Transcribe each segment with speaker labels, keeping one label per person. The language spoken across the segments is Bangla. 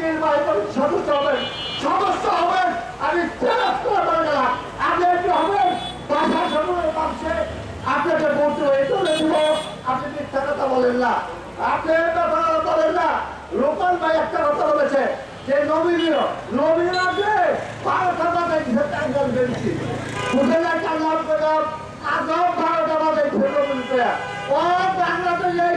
Speaker 1: নির্বাহী পরিষদ সদস্য হবেন সদস্য হবেন, আমি চ্যালেঞ্জ করে পারি না আপনি একটু হবেন ভাষা সমূহের মানুষে আপনাকে বলতে এই জন্য দিব আপনি মিথ্যা কথা বলেন না, আপনি একটা কথা বলেন না লোকাল ভাই একটা কথা বলেছে, যে নবীনীয় নবীন আছে ভারত আমাদের টাঙ্গাল বেরিয়েছি বুঝে না টাঙ্গাল পেলাম আজব ভারত আমাদের ছেলে ও বাংলাদেশ এই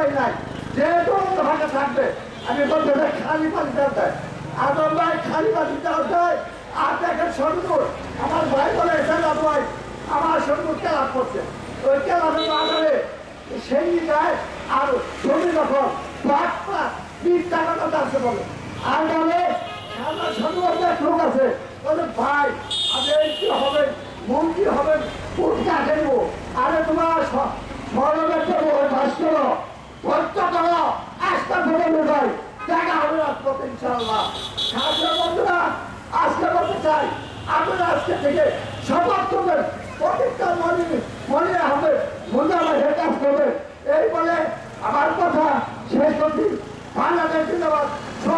Speaker 1: তো নাই। যে কোনো ভাগে থাকবে, আমি বলতে খালি পানি দেয় আমার ভাই খালি পানি দেওয়া আর দেখেন সরকার আমার ভাই বলে এসে ভাই, আমার সরকার কেলাপ করছে ওই কেলাপের বাজারে সেই যায় আর জমি যখন পাঁচ পাঁচ বিশ টাকা আছে বলে। আর বলে সরকার এক লোক আছে। বলে, ভাই আপনি এই কি হবেন মন্ত্রী হবেন খেলব আরে তোমার সরবের দেবো ভাস করো ভক্ত করো আস্থা ধরে ভাই দেখা হবে রাজপথে ইনশাল্লাহ সাথে বন্ধুরা আজকে করতে চাই। আপনারা আজকে থেকে করবেন। প্রত্যেকটা মনে মনে হবে আমার কাজ করবে। এই বলে